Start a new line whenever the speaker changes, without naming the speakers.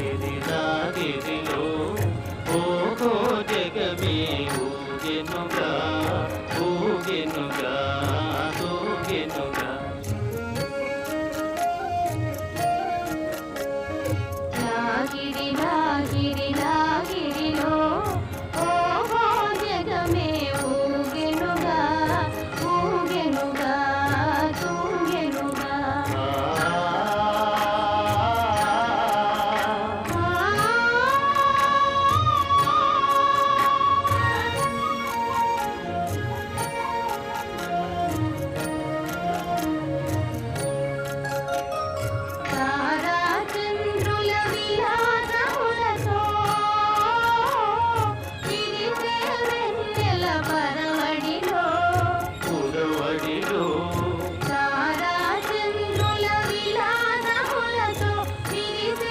तेरे दादे दिलो ओ को जग में ओ जन्म